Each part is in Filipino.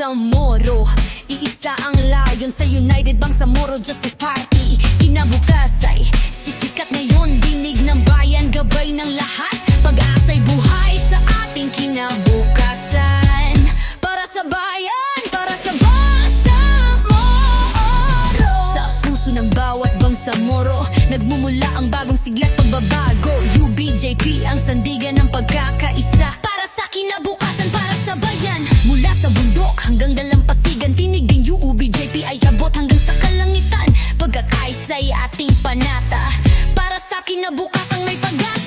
Bangsamoro Iisa ang layon sa United Bangsamoro Justice Party. Kinabukas ay sisikat ngayon Dinig ng bayan, gabay ng lahat. Pag-asa'y buhay sa ating kinabukasan. Para sa bayan, para sa Bangsamoro Sa puso ng bawat Bangsamoro Nagmumula ang bagong siglat pagbabago. UBJP ang sandigan ng pagkakaisa hanggang dalampasigan Tinig din UBJP ay abot hanggang sa kalangitan. Pagkakaisa'y ating panata. Para sa kinabukasan may pag-asa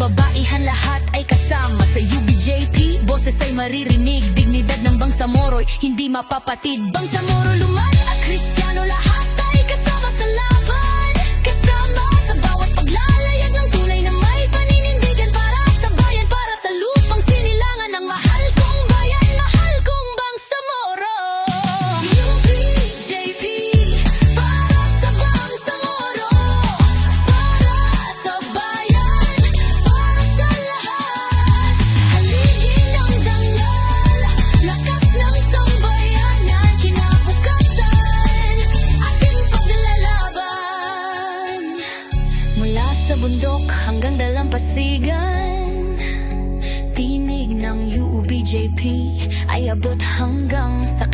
kababaihan, lahat ay kasama Sa UBJP, boses ay maririnig Dignidad ng Bangsamoro'y. Hindi mapapatid. Bangsamoro, luman at Kristiyano Lahat sa bundok hanggang dalampasigan. Tinig ng UBJP ay abot hanggang sa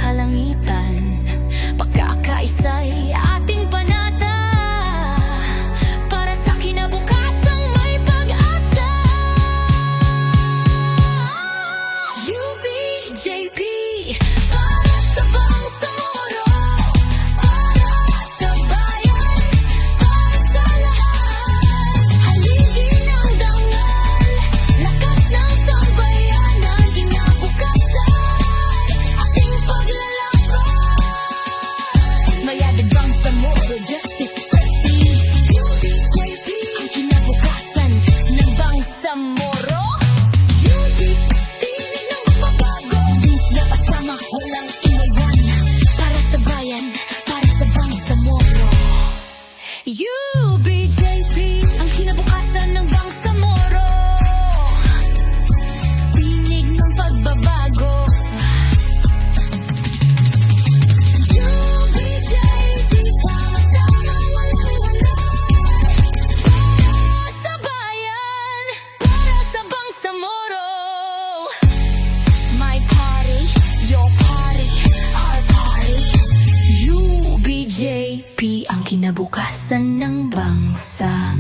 Bukasan ng bangsa